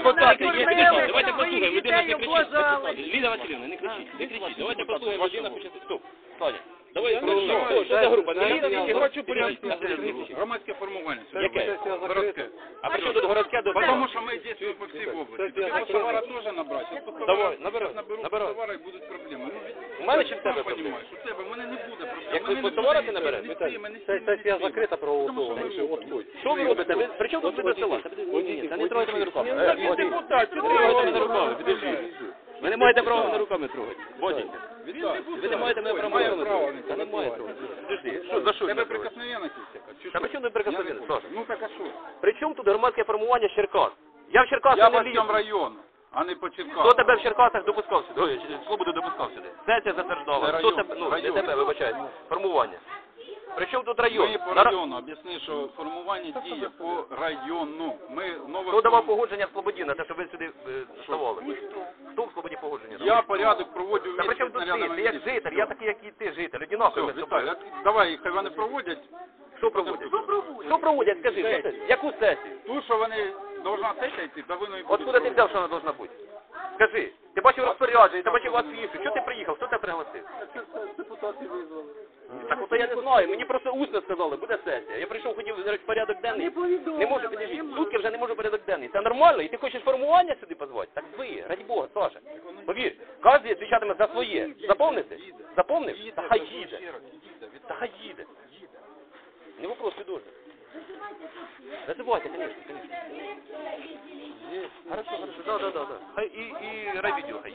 Давайте послухаємо, людина не кричить. Ліда Васильівна, не кричіть, не кричіть, давайте послухаємо, людина. Стоп, Таня, давай, про не що, знаю. група? Ліда, хочу порядку. Ліда, Ліда, Ліда. Громадське формування. Яке? Городське. А при тут городське до Потому что мы действуем по. Товара тоже набрать. Давай, набирай, наберу набирай. товара і будуть проблеми. Ну, У мене чи в тебе проблеми? у тебе, в мене не буде Як Мене ви не по товару буде ти набереш? ні з тими, ні з тими, ні з Сесія закрита проголосована, що що ви. Що робите? Ви, при чому тут ви до села? Та не трогайте мене руками. Е, ну, депутат, не трогайте мене руками, підожди. Ви не маєте права мене руками трогати. Боденька. Ви не маєте мене права руками трогати. Та не не має трогати. трогати. Підожди, що, за що Тебе всяка. Та при чому не. Саша? Ну так а що? При чому тут громадське формування Черкас? Я в Черкасах Я не лізу. всьому району, а не по Хто тебе в Черкасах допускав сюди? Ой, Слободу допускав сюди? Затверджувала. Це Хто район, тебе, ну, не район. тебе, вибачаю, формування. При чому тут район? Ми по На ра- району, об'ясни, що формування діє по району. Ми нове Хто давав погодження в Слободі на те, щоб ви сюди е, ставали? Хто в Слободі погодження давав? Я порядок проводжу Та при чому тут ти? Ти як житель, я такий, як і ти, житель. Одинаково ми з тобою. Віталій, а давай, хай вони проводять. Що проводять? Що проводять? Скажи, що це? Яку сесію? Ту, що вони должна сесія йти, повинно і будуть Откуда ти взяв, що вона должна бути? Скажи, ти бачив розпорядження, ти бачив афішу, що ти приїхав, хто тебе пригласив? Так ото я не знаю, мені просто усно сказали, буде сесія. Я прийшов, хотів говорить, порядок денний. Не повідомили, Не можу, підійти. Сутки вже не можу порядок денний. Це нормально? І ти хочеш формування сюди позвати? Так ви, раді Бога, Саша. Повір, кожен відповідатиме за своє. Заповнити? Заповнив? Та хай їде. Та хай їде. Не вопрос, підожди. Називайте, конечно, конечно. Хорошо, хорошо, да, да, да, да. И, и, і райвідео хай